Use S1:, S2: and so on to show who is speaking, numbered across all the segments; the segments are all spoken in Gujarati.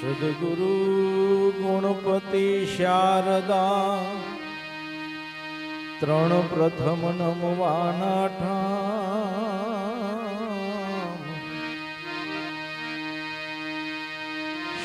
S1: સદગુરુ ગુણપતિ શારદા ત્રણ પ્રથમ નમવાના ઠામ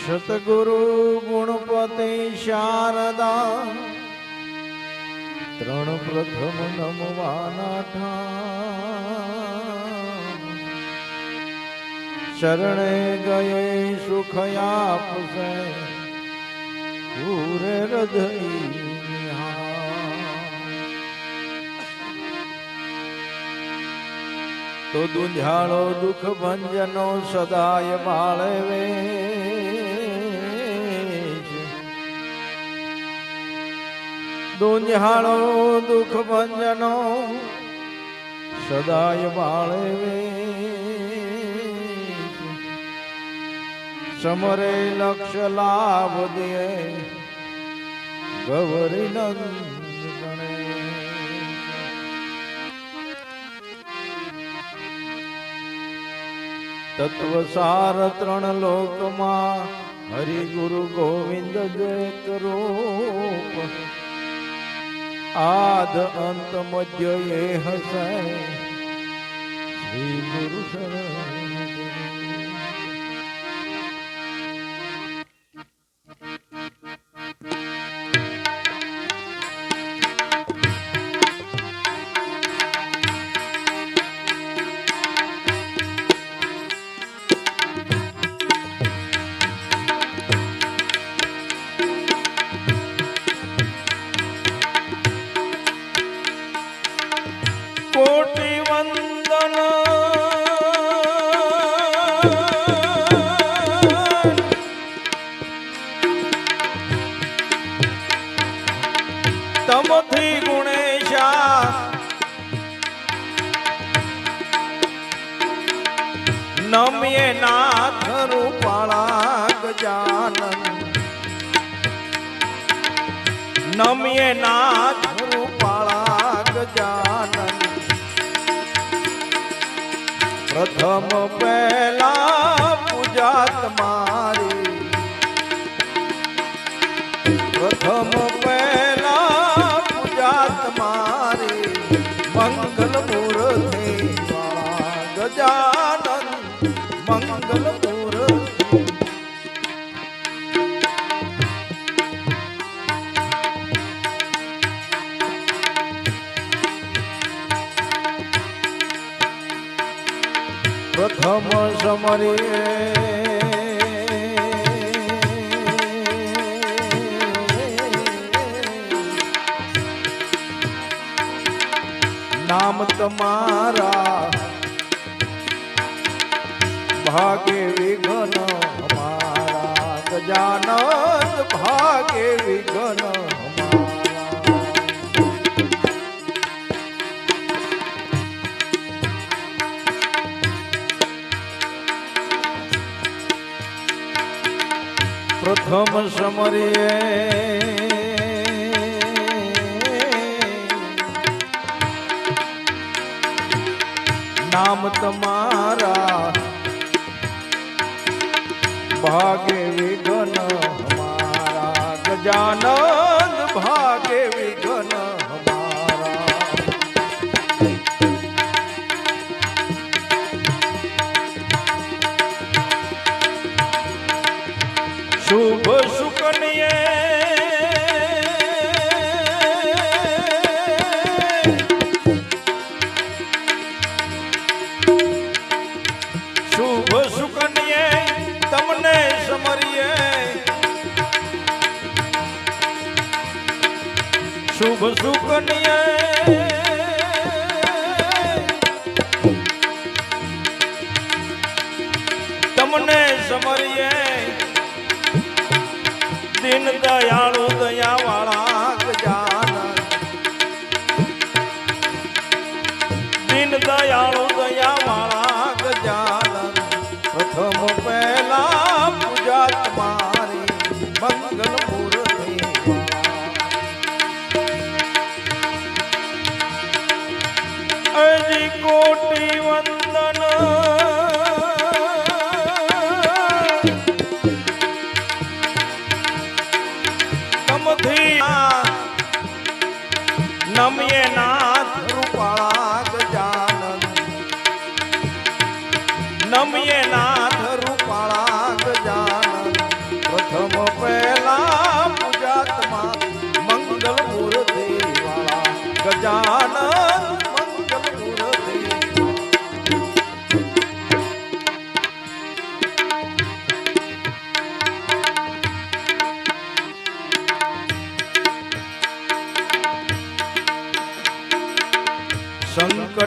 S1: સતગુરુ ગુણપતિ શારદા ત્રણ પ્રથમ નમવાના ઠામ શરણે ગયે સુખ આપશે પૂરે હૃદય તો દુંઝાળો દુઃખ ભંજનો સદાય બાળવે દુંઝાળો દુઃખ ભંજનો સદાય બાળવે સમરે લક્ષ લાભ દે. ગૌરી તત્વ સાર ત્રણ લોકમાં હરિ ગુરુ ગોવિંદ જય કરો. આદ અંત મધ્ય એ હસે શ્રી ગુરુ શરણ. પ્રથમ પહેલા પૂજા તમારી પ્રથમ પહેલા પૂજા તમારી મંગલ મૂર્તિ ગજાનંદ મંગલ મૂર્તિ સમરીએ નામ તમારા ભાગે વિઘ્ન અમારા. ગજાનંદ ભાગે વિઘ્ન પ્રથમ સમરીએ. નામ તમારા ભાગે વિઘન મારા ગજાનંદ ભાગે શુભ સુકન્યા તમને સમરીએ. દિન દયાળુ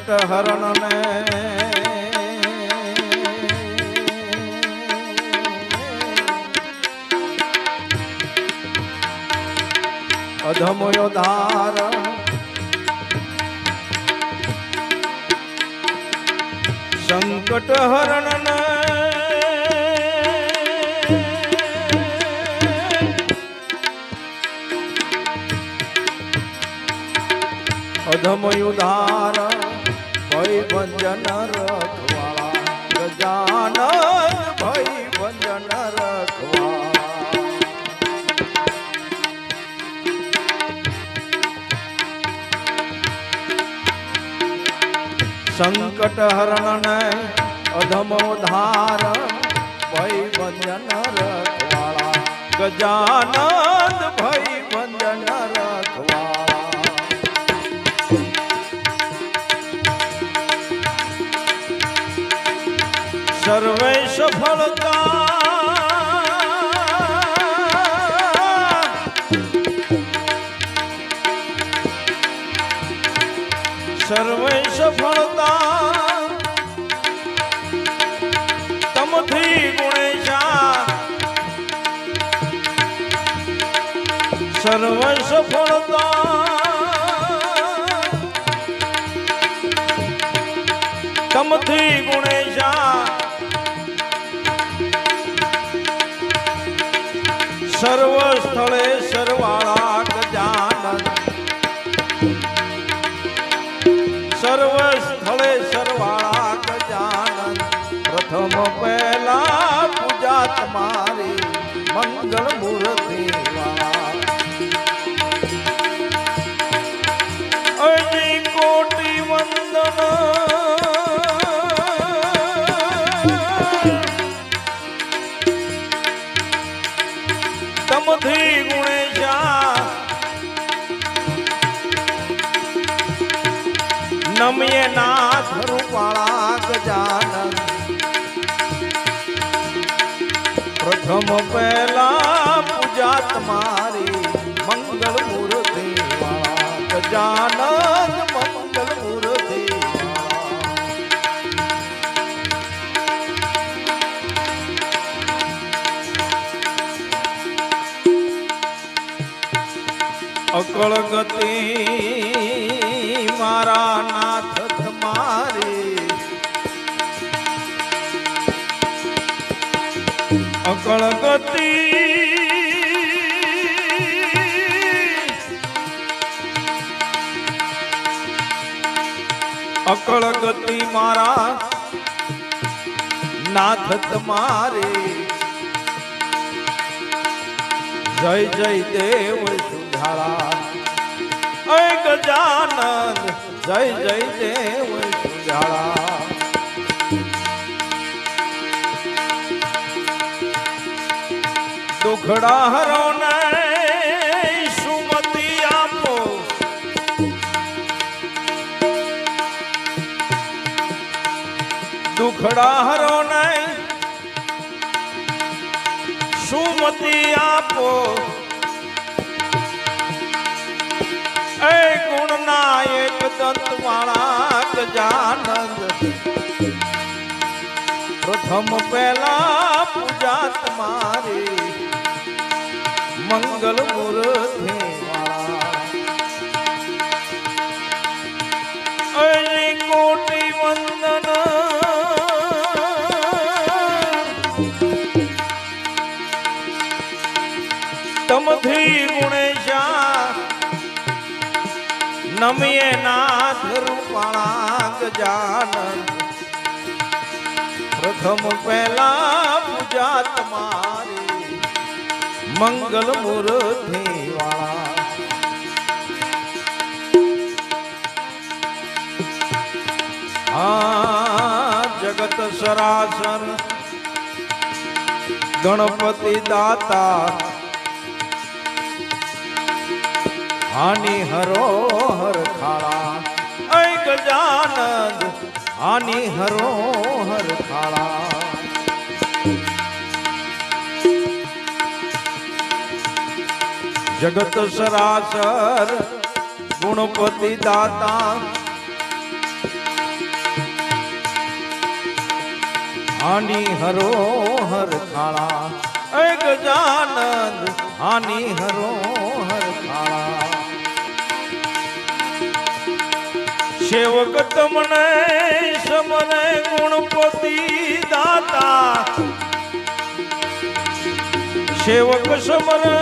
S1: સંકટ હરણ ને અધમયો ધારણ સંકટ હરણ ને અધમયું ધાર ભય ભંજન રખવા ગજાન ભય ભંજન રખવા. સંકટ હરણ ને અધમો ધાર ભય ભંજન રખવાળા ગજાનંદ સર્વે સફળતા સર્વે સફળતા તમથી ગુણેશા સર્વ સફળતા તમથી ગુણેશા સર્વ સ્થળે સરવાળા ગજાનંદ સર્વ સ્થળે સરવાળા ગજાનંદ પ્રથમ પહેલા પૂજા તમારી મંગળ મૂર્તિ નમ્ય નાથ રૂપાળા ગજાનન. પ્રથમ પહેલા પૂજા તમારી મંગળ મૂર્તિ ગજાનન મંગળ મૂર્તિ અકળ ગતિ મારા નાથ તમારી. અકળ ગતિ. અકળ ગતિ મારા નાથ તમારે. જય જય દેવ અય ગજાનંદ, જય જય દેવ સુજાળા. દુખડા હરો ને સુમતિ આપો. દુખડા હરો ને સુમતિ આપો. ગુણના એક દંત વાળા ગજાનંદ પ્રથમ પહેલા પૂજા તમારી મંગલ મૂર્તિ નમ્યે નાથ રૂપાણાક જાન પ્રથમ પહેલા પૂજા તમારી મંગલ મૂર્તિ વાળા. આ જગત સરાસર ગણપતિ દાતા हानि हरो हर खाड़ा ऐक जानद हानि हरो हर खाड़ा जगत सरासर, गुणपति दाता। हानि हरो हर खाड़ा ऐक जानद हानि हरो સેવક તમને સમને ગુણપતિ દાતા. સેવક સમરે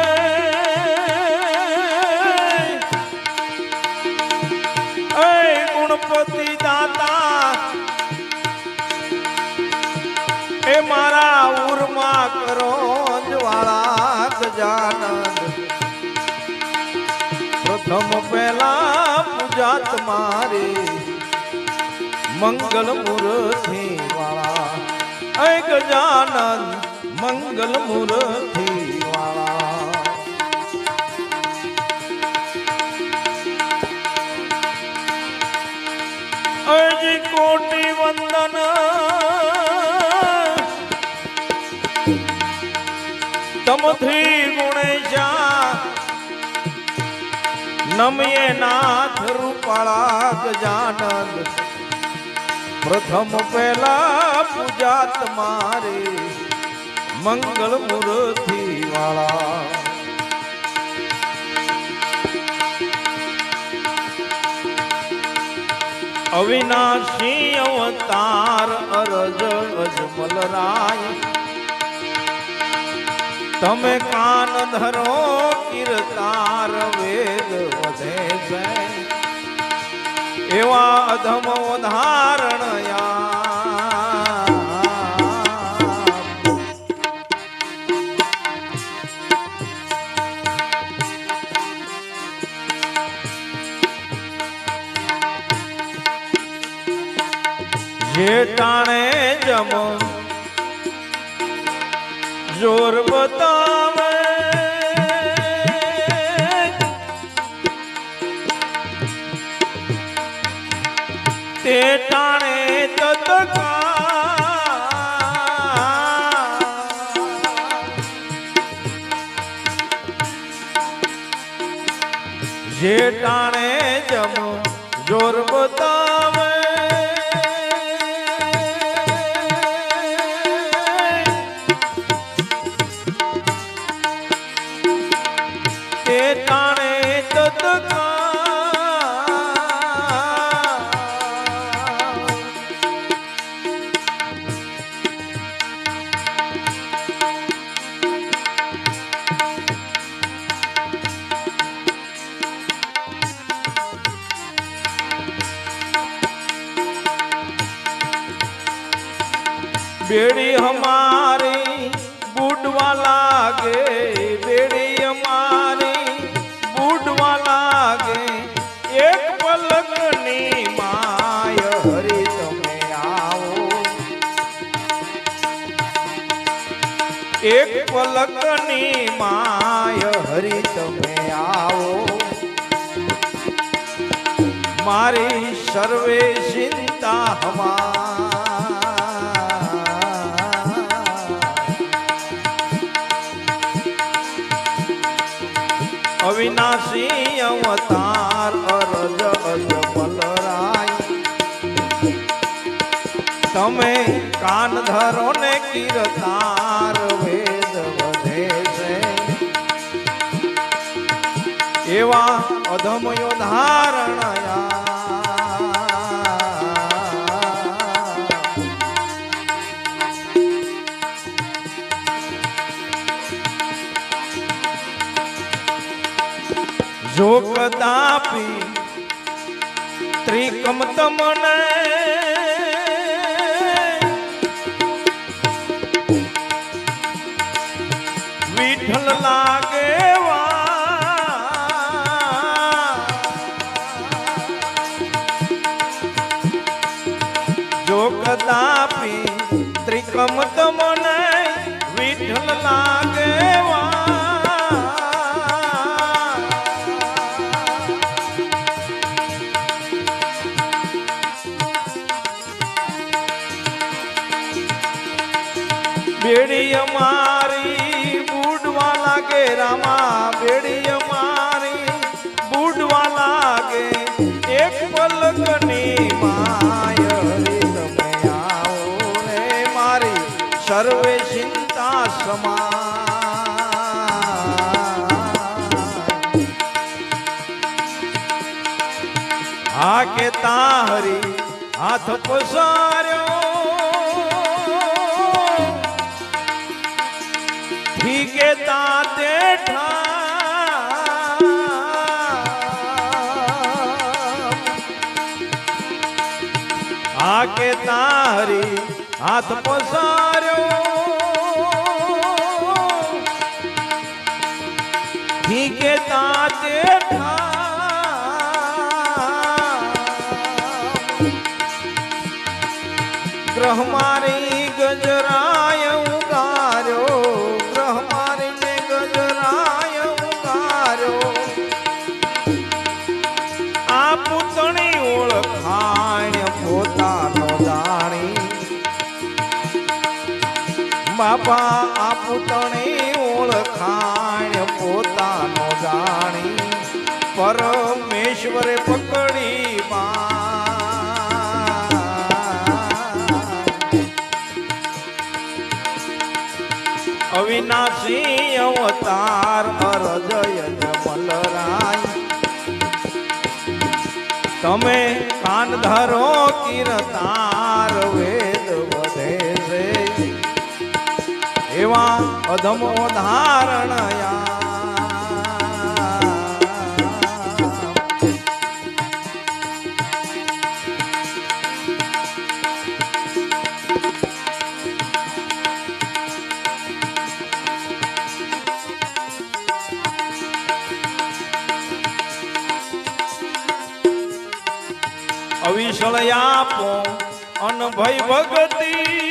S1: ગુણપતિ દાતા. એ મારા ઉરમાં કરો જ્વાળા ગજાનંદ. પ્રથમ પહેલા તમારી મંગલ મૂર્તિ વાળા. એ ગજાનંદ મંગલ મૂર્તિ વાળા. અજી કોટી વંદન. તમથી નમયે નાથ રૂપાળા ગજાનંદ પ્રથમ પહેલા પૂજા મારે મંગળ મૂર્તિ વાળા અવિનાશી અવતાર અરજ અજમલ રાય તમે કાન ધરો કિરતાર વેદ વધે છે એવા અધમ ઉદાહરણ જે ટાણે જમ જોર બતાવે. તે ટાણે તતકા જે ટાણે જમો જોર બતાવે. એક પલકની માય હરી તમે આવો. મારી સર્વે ચિંતા હમા અવિનાશી અવતાર અરજ અજ રાય તમે કાન ધરો ને કીર્તાર એવા અધમયો ધારણયા જો કદાપી ત્રિકમ તમને વિઠ્ઠલ લાગે જો કદાપી ત્રિકમ તમને વિઠ્ઠલ લાગે બેડી કે તારી હાથ પસાર્યો. ઠીકે તાતે આ કે તારી હાથ પસાર્યો. রহমান અવિનાશી અવતાર અરજય જમલરાય તમે કાન ધરો કિરતાર વેદ વધે છે. એવા અધમો ધારણયા અવિશળ આપો અનભય ભગતી.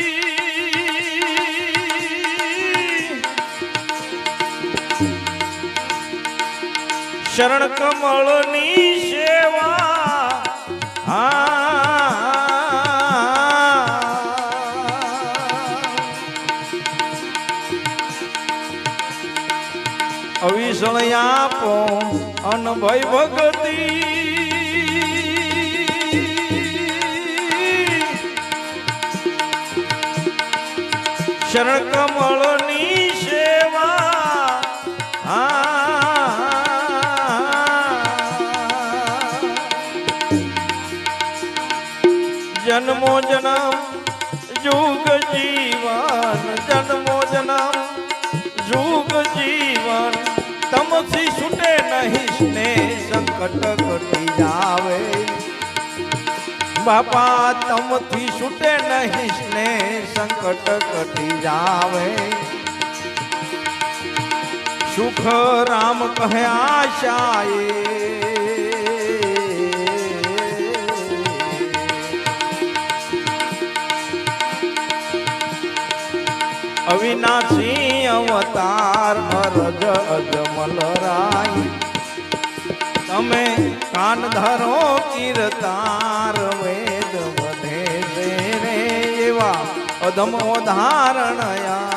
S1: શરણ કમળની સેવા. અવિશળ આપો અનભય ભગતિ. શરણ કમળની સેવા. જન્મો જન્મ યુગ જીવન. જન્મો જન્મ યુગ જીવન. તમથી છૂટે નહીં સ્નેહ સંકટ ઘટી જાવે. બાપા, તમથી છૂટે નહીં ને સંકટ કટી જાવે. સુખ રામ કહે આશાએ. અવિનાશી અવતાર અરજ અજમલ રાય. તમે કાન ધરો કીર્તાર વેદ વધે રે એવા અધમો ધારણયા